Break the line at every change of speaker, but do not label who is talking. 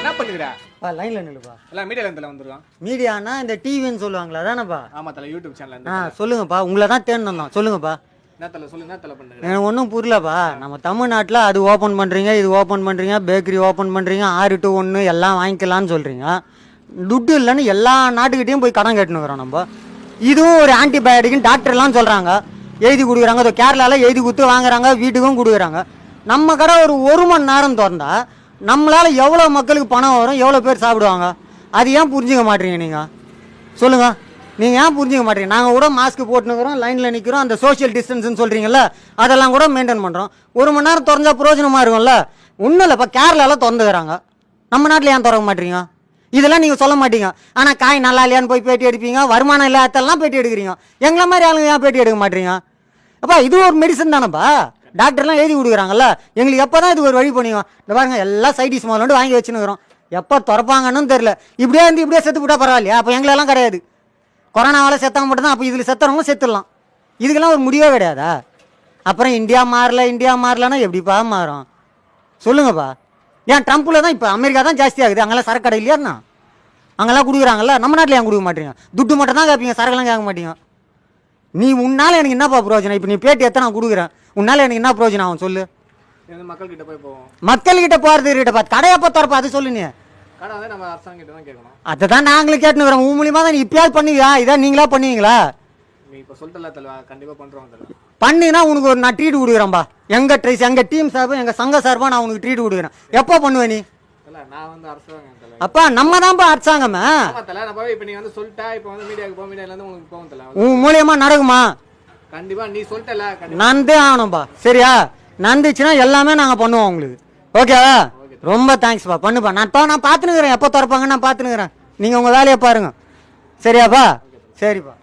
என்ன பண்ணுகிற?
பா லைன்ல நில்லுப்பா
எல்லாம் மீடியால இருந்து வந்துருக்கான்.
மீடியானா இந்த டிவின்னு சொல்லுவாங்களா? அதானப்பா
ஆமா தல யூடியூப் சேனல்ல
ஆ சொல்லுங்கப்பா. உங்களை தான் தேர்ந்து வந்தோம் சொல்லுங்கப்பா
என்ன தல சொல்லு என்ன தல பண்ணுகிற?
எனக்கு ஒன்றும் புரியலப்பா நம்ம தமிழ்நாட்டில் அது ஓப்பன் பண்ணுறீங்க இது ஓப்பன் பண்ணுறீங்க பேக்கரி ஓப்பன் பண்ணுறீங்க ஆறு டு ஒன்று எல்லாம் வாங்கிக்கலாம்னு சொல்கிறீங்க துட்டு இல்லைன்னு எல்லா நாட்டுக்கிட்டையும் போய் கடன் கேட்டுனுக்குறோம் நம்ம. இதுவும் ஒரு ஆன்டிபயோட்டிக்னு டாக்டர்லாம் சொல்கிறாங்க எழுதி கொடுக்குறாங்க. அதோ கேரளாவில் எழுதி கொடுத்து வாங்குறாங்க வீட்டுக்கும் கொடுக்குறாங்க. நம்ம கடை ஒரு ஒரு மணி நேரம் திறந்தா நம்மளால் எவ்வளோ மக்களுக்கு பணம் வரும் எவ்வளோ பேர் சாப்பிடுவாங்க? அது ஏன் புரிஞ்சுக்க மாட்டீங்க நீங்கள் சொல்லுங்கள் நீங்கள் ஏன் புரிஞ்சுக்க மாட்டீங்க? நாங்கள் கூட மாஸ்க் போட்டுனுக்குறோம் லைனில் நிற்கிறோம் அந்த சோஷியல் டிஸ்டன்ஸ்னு சொல்கிறீங்கள அதெல்லாம் கூட மெயின்டைன் பண்ணுறோம் ஒரு மணி நேரம் திறந்தா பிரயோஜனமாக இருக்கும்ல? ஒன்றும் இல்லைப்பா கேரளாவில் திறந்துக்கிறாங்க. நம்ம நாட்டில் ஏன் திறக்க மாட்டீங்க? இதெல்லாம் நீங்கள் சொல்ல மாட்டீங்க. ஆனால் காய் நல்லா இல்லையான்னு போய் பேட்டி எடுப்பீங்க வருமானம் இல்லாதெல்லாம் பேட்டி எடுக்கிறீங்க. எங்களை மாதிரி ஆளுங்க ஏன் பேட்டி எடுக்க மாட்டீங்க? அப்பா இது ஒரு மெடிசன் தானப்பா? டாக்டர்லாம் எழுதி கொடுக்குறாங்கல்ல எங்களுக்கு எப்போ தான் இது ஒரு வழி பண்ணுவோம் இந்த பாருங்க எல்லாம் சைடிஸ் முதல்ல வாங்கி வச்சுன்னுக்குறோம். எப்போ திறப்பாங்கன்னு தெரில இப்படியே இருந்து இப்படியே செத்து போட்டால் பரவாயில்லையா? அப்போ எங்களெல்லாம் கிடையாது. கொரோனாவால் செத்தவங்க மட்டும்தான் அப்போ இதில் செத்துறவங்க செத்துடலாம். இதுக்கெல்லாம் ஒரு முடிவே கிடையாதா? அப்புறம் இந்தியா மாறல இந்தியா மாறலன்னா எப்படிப்பா மாறும்? சொல்லுங்கப்பா. ஏன் ட்ரம்ப்பில் தான் இப்போ அமெரிக்கா தான் ஜாஸ்தி ஆகுது? அங்கெல்லாம் சரக்கு கடை இல்லையாண்ணா அங்கெல்லாம் கொடுக்குறாங்கல்ல? நம்ம நாட்டில் ஏன் கொடுக்க மாட்டீங்க? துட்டு மட்டும் தான் கேட்பீங்க சரக்கெல்லாம் கேட்க மாட்டீங்க. நீ உன்னால எனக்கு என்னப்பா பிரயோஜனம்? இப்போ நீ பேட்டி எத்தனை நான் கொடுக்குறேன் உன்னால எனக்கு என்ன பிரயோஜனம் ஆகும்? சொல்லு.
இது வந்து மக்கள் கிட்ட போய் போவோம்.
மக்கள்கிட்ட போகிறது கிட்ட பார்த்து கடையை திறப்பா அது சொல்லு நீ. அதை தான் நாங்களும் கேட்டுனுக்குறோம் உன் மூலியமாக தான் நீ இப்பயாவது பண்ணுவியா? இதான் நீங்களா பண்ணுவீங்களா?
இப்ப சொல்லிட்டல
பண்ணினா உனக்கு ஒரு நான் ட்ரீட் கொடுக்குறேன்பா. எங்க ட்ரைஸ் எங்க டீம் சார்பு எங்க சங்க சார்பா நான் உனக்கு ட்ரீட் கொடுக்குறேன். எப்போ பண்ணுவ நீ?
நான் வந்து அரசாங்கம்
அப்பா நம்ம தான்ப்பா அரசாங்கமே
தல. நான் இப்ப நீ வந்து சொல்லிட்டா இப்ப வந்து மீடியாவுக்கு போ மீடியால இருந்து உங்களுக்கு போகும் தல.
உன் மூலியமா நடக்குமா?
கண்டிப்பா நீ சொல்லிட்டல
நந்தே ஆகணும்பா. சரியா? நந்துச்சுன்னா எல்லாமே நாங்கள் பண்ணுவோம் உங்களுக்கு. ஓகேவா? ரொம்ப தேங்க்ஸ்ப்பா பண்ணுப்பா. நான் இப்போ நான் பார்த்துனுக்குறேன் எப்போ திறப்பாங்கன்னு நான் பார்த்துனுக்குறேன் நீங்கள் உங்கள் வேலையை பாருங்க. சரியாப்பா? சரிப்பா.